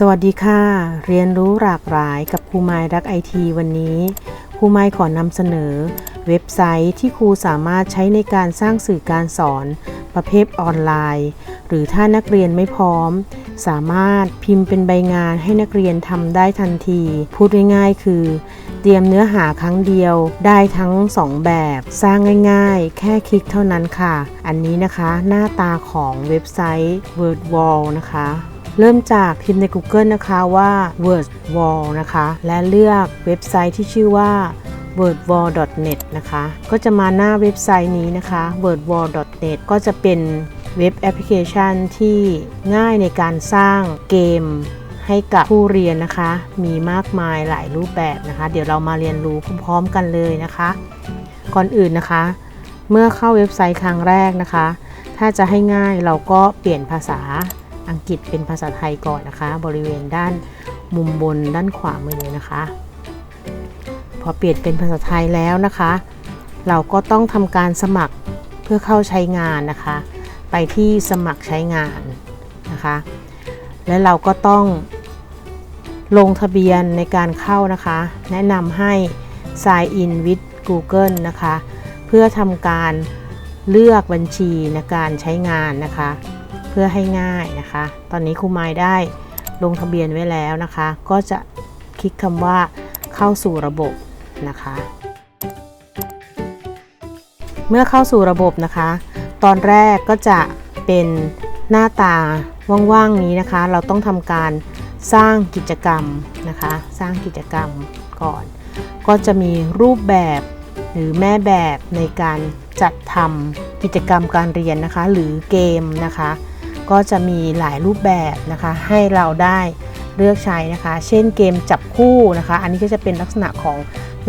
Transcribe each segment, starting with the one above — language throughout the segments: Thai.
สวัสดีค่ะ เรียนรู้หลากหลายกับครูไม้รักไอทีวันนี้ครูไม้ขอนำเสนอ เว็บไซต์ที่ครูสามารถใช้ในการสร้างสื่อการสอน ประเภทออนไลน์ หรือถ้านักเรียนไม่พร้อม สามารถพิมพ์เป็นใบงานให้นักเรียนทำได้ทันที พูดง่ายๆคือ เตรียมเนื้อหาครั้งเดียวได้ทั้ง 2 แบบ สร้างง่ายๆ แค่คลิกเท่านั้นค่ะ อันนี้นะคะ หน้าตาของเว็บไซต์ WordWall นะคะ เริ่มจากพิมพ์ใน Google นะคะว่า WordWall นะคะ และเลือกเว็บไซต์ที่ชื่อว่า wordwall.net นะคะ ก็จะมาหน้าเว็บไซต์นี้นะคะ wordwall.net ก็จะเป็นเว็บแอปพลิเคชันที่ง่ายในการสร้างเกมให้กับผู้เรียนนะคะ มีมากมายหลายรูปแบบนะคะ เดี๋ยวเรามาเรียนรู้พร้อมๆกันเลยนะคะ ก่อนอื่นนะคะ เมื่อเข้าเว็บไซต์ครั้งแรกนะคะ ถ้าจะให้ง่ายเราก็เปลี่ยนภาษา อังกฤษเป็นภาษาไทยก่อนนะคะ บริเวณด้านมุมบนด้านขวามือนะคะ พอเปลี่ยนเป็นภาษาไทยแล้วนะคะ เราก็ต้องทำการสมัครเพื่อเข้าใช้งานนะคะ ไปที่สมัครใช้งานนะคะ และเราก็ต้องลงทะเบียนในการเข้านะคะ แนะนำให้ sign in with Google นะคะ เพื่อทำการเลือกบัญชีในการใช้งานนะคะ เพื่อให้ง่ายนะคะ ตอนนี้ครูไม้ได้ลงทะเบียนไว้แล้วนะคะ ก็จะคลิกคำว่าเข้าสู่ระบบนะคะ เมื่อเข้าสู่ระบบนะคะ ตอนแรกก็จะเป็นหน้าตาว่างๆนี้นะคะ เราต้องทำการสร้างกิจกรรมนะคะ สร้างกิจกรรมก่อน ก็จะมีรูปแบบหรือแม่แบบในการจัดทำกิจกรรมการเรียนนะคะ หรือเกมนะคะ ก็จะมีหลายรูปแบบนะคะให้เราได้เลือกใช้นะคะ เช่นเกมจับคู่นะคะ อันนี้ก็จะเป็นลักษณะของ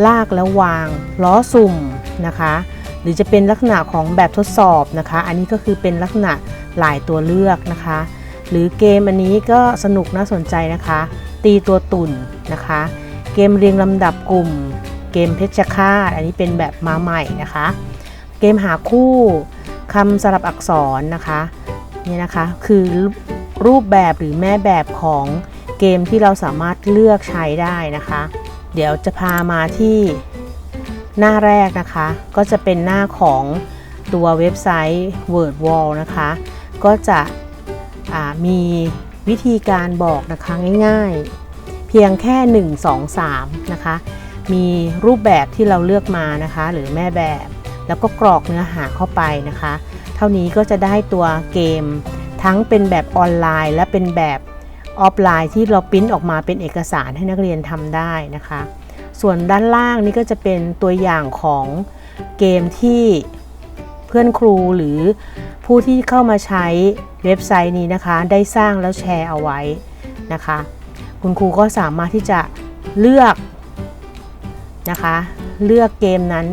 ลากแล้ววางล้อสุ่มนะคะ หรือจะเป็นลักษณะของแบบทดสอบนะคะ อันนี้ก็คือเป็นลักษณะหลายตัวเลือกนะคะ หรือเกมอันนี้ก็สนุกน่าสนใจนะคะ ตีตัวตุ่นนะคะ เกมเรียงลำดับกลุ่ม เกมเพชรฆาตอันนี้เป็นแบบมาใหม่นะคะ เกมหาคู่คำสลับอักษรนะคะ นี่นะคะ คือรูปแบบหรือแม่แบบของเกมที่เราสามารถเลือกใช้ได้นะคะ เดี๋ยวจะพามาที่หน้าแรกนะคะ ก็จะเป็นหน้าของตัวเว็บไซต์ WordWall นะคะ ก็จะมีวิธีการบอกนะคะง่ายๆ เพียงแค่ 1 2 3 นะคะ มีรูปแบบที่เราเลือกมานะคะ หรือแม่แบบ แล้วก็กรอกเนื้อหาเข้าไปนะคะ เท่านี้ก็จะได้ตัวเกม ทั้งเป็นแบบออนไลน์และเป็นแบบออฟไลน์ที่เราปริ้นออกมาเป็นเอกสารให้นักเรียนทำได้นะคะ ส่วนด้านล่างนี่ก็จะเป็นตัวอย่างของเกมที่เพื่อนครูหรือผู้ที่เข้ามาใช้เว็บไซต์นี้นะคะ ได้สร้างแล้วแชร์เอาไว้นะคะ คุณครูก็สามารถที่จะเลือกนะคะ เลือกเกมนั้น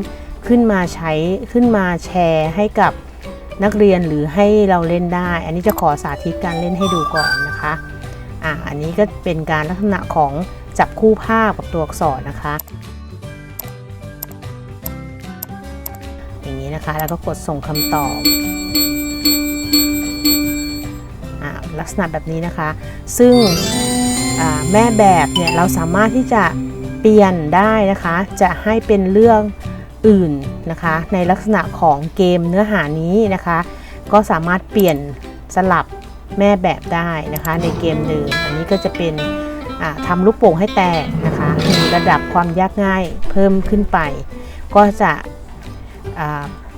ขึ้นมาใช้ขึ้นมาแชร์ให้กับ นักเรียนหรือให้เราเล่นได้ อันนี้จะขอสาธิตการเล่นให้ดูก่อนนะคะอะอันนี้ก็เป็นการลักษณะของจับคู่ภาพกับตัวอักษรนะคะ อย่างนี้นะคะแล้วก็กดส่งคำตอบอะลักษณะแบบนี้นะคะ ซึ่งแม่แบบเนี่ยเราสามารถที่จะเปลี่ยนได้นะคะ จะให้เป็นเรื่อง อื่นนะคะ ในลักษณะของเกมเนื้อหานี้นะคะ ก็สามารถเปลี่ยนสลับแม่แบบได้นะคะ ในเกมเดิมอันนี้ก็จะเป็นทำลูกโป่งให้แตกนะคะมีระดับความยากง่ายเพิ่มขึ้นไป ก็จะ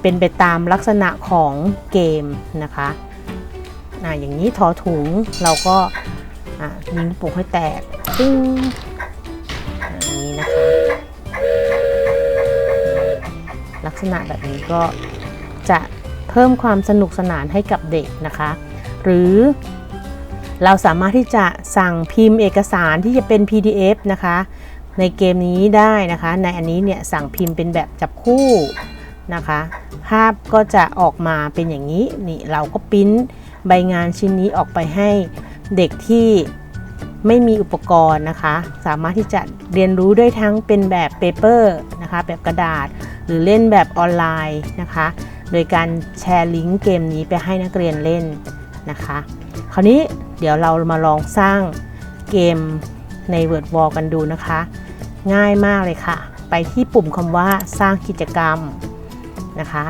เป็นไปตามลักษณะของเกมนะคะอะอย่างนี้ทอถุงเราก็ยิงลูกโป่งให้แตกตึ้งอย่างนี้นะคะ ษณะแบบนี้ก็จะเพิ่มความสนุกสนานให้กับเด็กนะคะ หรือเราสามารถที่จะสั่งพิมพ์เอกสารที่จะเป็น PDF นะคะ ในเกมนี้ได้นะคะ ในอันนี้เนี่ยสั่งพิมพ์เป็นแบบจับคู่นะคะ ภาพก็จะออกมาเป็นอย่างนี้นี่เราก็ปิ้นใบงานชิ้นนี้ออกไปให้เด็กที่ ไม่มีอุปกรณ์นะคะ สามารถที่จะเรียนรู้ด้วยทั้งเป็นแบบเปเปอร์นะคะแบบกระดาษ หรือเล่นแบบออนไลน์นะคะ โดยการแชร์ลิงก์เกมนี้ไปให้นักเรียนเล่นนะคะ คราวนี้เดี๋ยวเรามาลองสร้างเกมใน Word Wall กันดูนะคะ ง่ายมากเลยค่ะ ไปที่ปุ่มคำว่าสร้างกิจกรรมนะคะ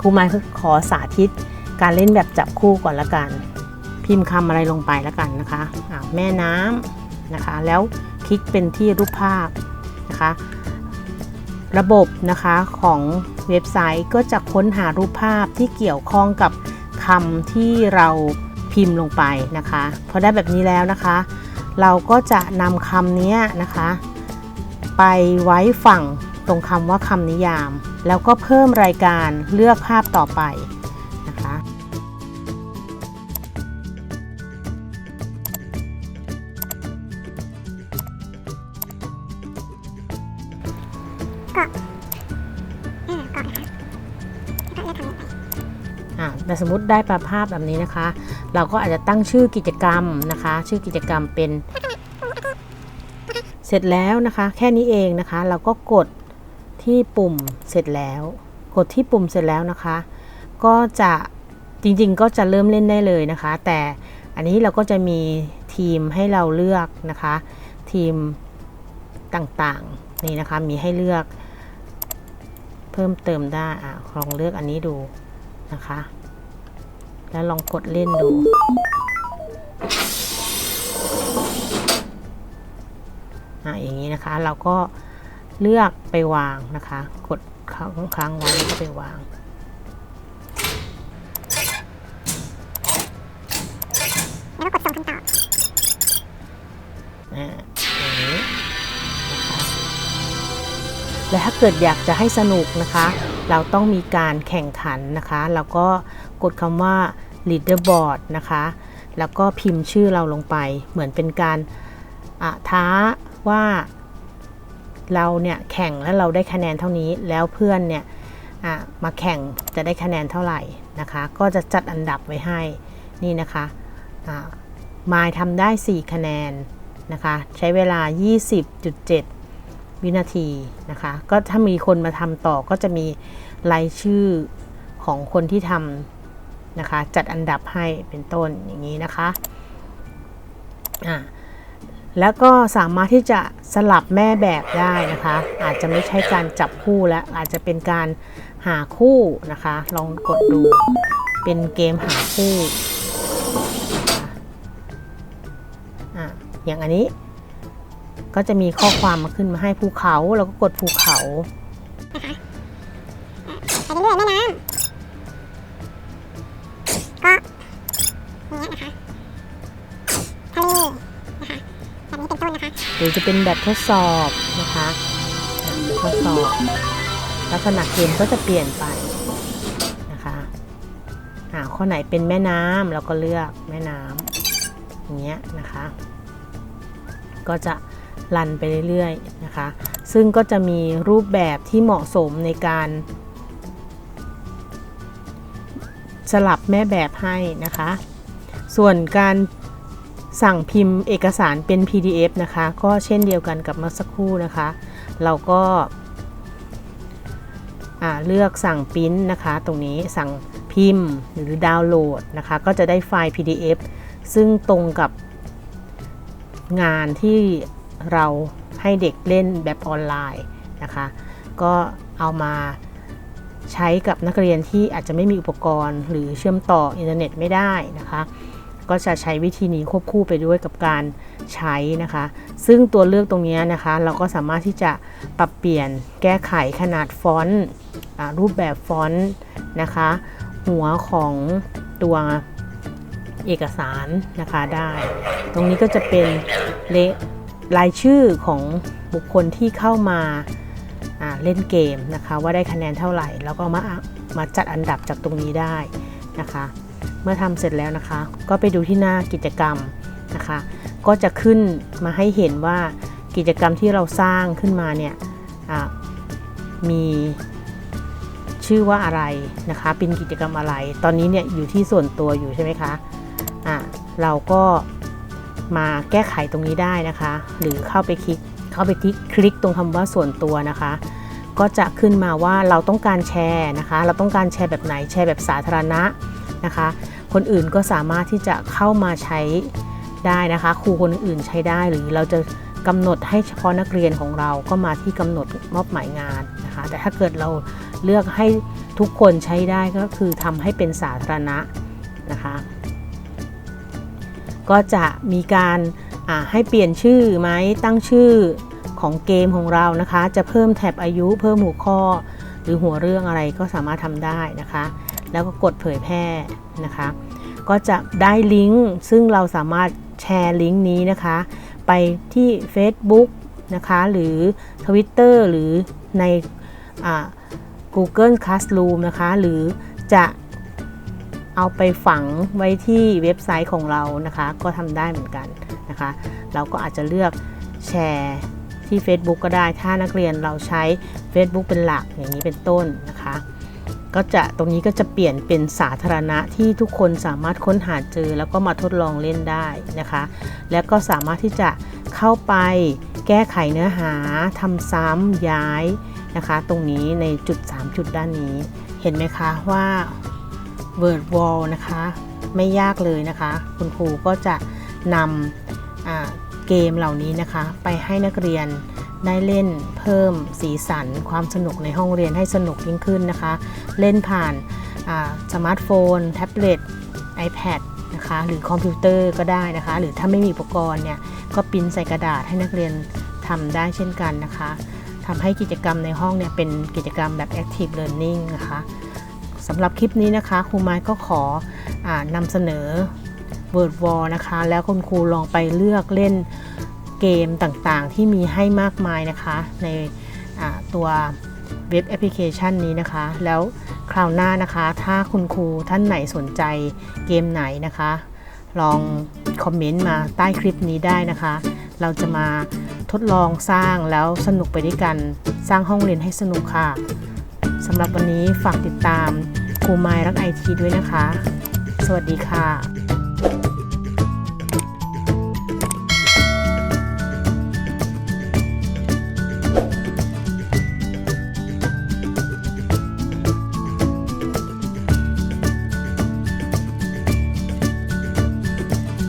ครูไม้ขอสาธิตการเล่นแบบจับคู่ก่อนละกัน พิมพ์คำอะไรลงไปและกันนะคะะแม่น้ำนะคะ แล้วคลิกเป็นที่รูปภาพนะคะ ระบบนะคะของเว็บไซต์ก็จะค้นหารูปภาพที่เกี่ยวข้องกับคำที่เราพิมพ์ลงไปนะคะพอได้แบบนี้แล้วนะคะ เราก็จะนำคำนี้นะคะ ไปไว้ฝั่งตรงคำว่าคำนิยาม แล้วก็เพิ่มรายการเลือกภาพต่อไป อ่าก่อนนะคะแล้วก็เลือกคำนี้ไปอ่าแต่สมมติได้ประภาพแบบนี้นะคะ เราก็อาจจะตั้งชื่อกิจกรรมนะคะ ชื่อกิจกรรมเป็น เสร็จแล้วนะคะ แค่นี้เองนะคะ เราก็กดที่ปุ่มเสร็จแล้ว กดที่ปุ่มเสร็จแล้วนะคะ ก็จะจริงๆ ก็จะเริ่มเล่นได้เลยนะคะ แต่อันนี้เราก็จะมีทีมให้เราเลือกนะคะ ทีมต่างๆนี่นะคะมีให้เลือก เพิ่มเติมได้อะลองเลือกอันนี้ดูนะคะ แล้วลองกดเล่นดู อะอย่างนี้นะคะ เราก็เลือกไปวางนะคะ กดค้างค้างไว้แล้วก็ไปวางแล้วก็กดส่งคำตอบอ่า และถ้าเกิดอยากจะให้สนุกนะคะ เราต้องมีการแข่งขันนะคะแล้วก็กดคำว่า leaderboard นะคะ แล้วก็พิมพ์ชื่อเราลงไป เหมือนเป็นการอะท้าว่าเราเนี่ยแข่งแล้วเราได้คะแนนเท่านี้ แล้วเพื่อนเนี่ยอะมาแข่งจะได้คะแนนเท่าไหร่นะคะ ก็จะจัดอันดับไว้ให้นี่นะคะอะมายทำได้ 4 คะแนนนะคะ ใช้เวลา 20.7 วินาทีนะคะ ก็ถ้ามีคนมาทำต่อก็จะมีรายชื่อของคนที่ทำนะคะ จัดอันดับให้เป็นต้นอย่างนี้นะคะอะแล้วก็สามารถที่จะสลับแม่แบบได้นะคะ อาจจะไม่ใช่การจับคู่แล้วอาจจะเป็นการหาคู่นะคะ ลองกดดูเป็นเกมหาคู่อะอย่างอันนี้ ก็จะมีข้อความมาขึ้นมาให้ภูเขาเราก็กดภูเขาไปเรื่อยๆแม่น้ำก็อย่างเงี้ยนะคะทะเลนะคะแบบนี้เป็นต้นนะคะหรือจะเป็นแบบทดสอบนะคะอะทดสอบ ลักษณะเกมก็จะเปลี่ยนไปนะคะอ่าข้อไหนเป็นแม่น้ำเราก็เลือกแม่น้ำอย่างเงี้ยนะคะ ก็จะ รันไปเรื่อยๆนะคะ ซึ่งก็จะมีรูปแบบที่เหมาะสมในการสลับแม่แบบให้นะคะ ส่วนการสั่งพิมพ์เอกสารเป็น PDF นะคะ ก็เช่นเดียวกันกับเมื่อสักครู่นะคะ เราก็เลือกสั่งปริ้นนะคะ ตรงนี้สั่งพิมพ์หรือดาวน์โหลดนะคะ ก็จะได้ไฟล์ PDF ซึ่งตรงกับงานที่ เราให้เด็กเล่นแบบออนไลน์นะคะ ก็เอามาใช้กับนักเรียนที่อาจจะไม่มีอุปกรณ์ หรือเชื่อมต่ออินเทอร์เน็ตไม่ได้นะคะ ก็จะใช้วิธีนี้ควบคู่ไปด้วยกับการใช้นะคะ ซึ่งตัวเลือกตรงนี้นะคะ เราก็สามารถที่จะปรับเปลี่ยนแก้ไขขนาดฟอนต์รูปแบบฟอนต์นะคะ หัวของตัวเอกสารนะคะได้ ตรงนี้ก็จะเป็นเล รายชื่อของบุคคลที่เข้ามาเล่นเกมนะคะว่าได้คะแนนเท่าไหร่ แล้วก็มามาจัดอันดับจากตรงนี้ได้นะคะ เมื่อทำเสร็จแล้วนะคะ ก็ไปดูที่หน้ากิจกรรมนะคะ ก็จะขึ้นมาให้เห็นว่ากิจกรรมที่เราสร้างขึ้นมาเนี่ยมีชื่อว่าอะไรนะคะ เป็นกิจกรรมอะไร ตอนนี้เนี่ยอยู่ที่ส่วนตัวอยู่ใช่ไหมคะอะเราก็ มาแก้ไขตรงนี้ได้นะคะ หรือเข้าไปคลิกเข้าไปคลิกคลิกตรงคำว่าส่วนตัวนะคะ ก็จะขึ้นมาว่าเราต้องการแชร์นะคะ เราต้องการแชร์แบบไหนแชร์แบบสาธารณะนะคะ คนอื่นก็สามารถที่จะเข้ามาใช้ได้นะคะ ครูคนอื่นใช้ได้หรือเราจะกำหนดให้เฉพาะนักเรียนของเราก็มาที่กำหนดมอบหมายงานนะคะ แต่ถ้าเกิดเราเลือกให้ทุกคนใช้ได้ก็คือทำให้เป็นสาธารณะนะคะ ก็จะมีการให้เปลี่ยนชื่อไหมตั้งชื่อของเกมของเรานะคะ จะเพิ่มแท็บอายุเพิ่มหัวข้อ หรือหัวเรื่องอะไรก็สามารถทำได้นะคะ แล้วก็กดเผยแพร่นะคะ ก็จะได้ลิงก์ซึ่งเราสามารถแชร์ลิงก์นี้นะคะ ไปที่ Facebook นะคะ หรือ Twitter หรือใน Google Classroom นะคะ หรือจะ เอาไปฝังไว้ที่เว็บไซต์ของเรานะคะ ก็ทำได้เหมือนกันนะคะ เราก็อาจจะเลือกแชร์ที่ Facebook ก็ได้ ถ้านักเรียนเราใช้ Facebook เป็นหลักอย่างนี้เป็นต้นนะคะ ก็จะตรงนี้ก็จะเปลี่ยนเป็นสาธารณะที่ทุกคนสามารถค้นหาเจอ แล้วก็มาทดลองเล่นได้นะคะ แล้วก็สามารถที่จะเข้าไปแก้ไขเนื้อหาทำซ้ำย้ายนะคะ ตรงนี้ในจุด 3 จุดด้านนี้ เห็นไหมคะว่า Word Wall นะคะ ไม่ยากเลยนะคะ คุณครูก็จะนำเกมเหล่านี้นะคะ ไปให้นักเรียนได้เล่นเพิ่มสีสันความสนุกในห้องเรียนให้สนุกยิ่งขึ้นนะคะ เล่นผ่านสมาร์ทโฟน แท็บเล็ต iPad นะคะหรือคอมพิวเตอร์ก็ได้นะคะ หรือถ้าไม่มีอุปกรณ์เนี่ยก็ปิ้นใส่กระดาษให้นักเรียนทำได้เช่นกันนะคะทำให้กิจกรรมในห้องเนี่ยเป็นกิจกรรมแบบ Active Learning นะคะ สำหรับคลิปนี้นะคะครูไม้ก็ขออนำเสนอ Word Wall นะคะ แล้วคุณครูลองไปเลือกเล่นเกมต่างๆ ที่มีให้มากมายนะคะ ในตัวเว็บแอปพลิเคชันนี้นะคะ แล้วคราวหน้านะคะ ถ้าคุณครูท่านไหนสนใจเกมไหนนะคะ ลองคอมเมนต์มาใต้คลิปนี้ได้นะคะ เราจะมาทดลองสร้างแล้วสนุกไปด้วยกัน สร้างห้องเรียนให้สนุกค่ะ สำหรับวันนี้ฝากติดตามครูไม้รักไอทีด้วยนะคะ สวัสดีค่ะ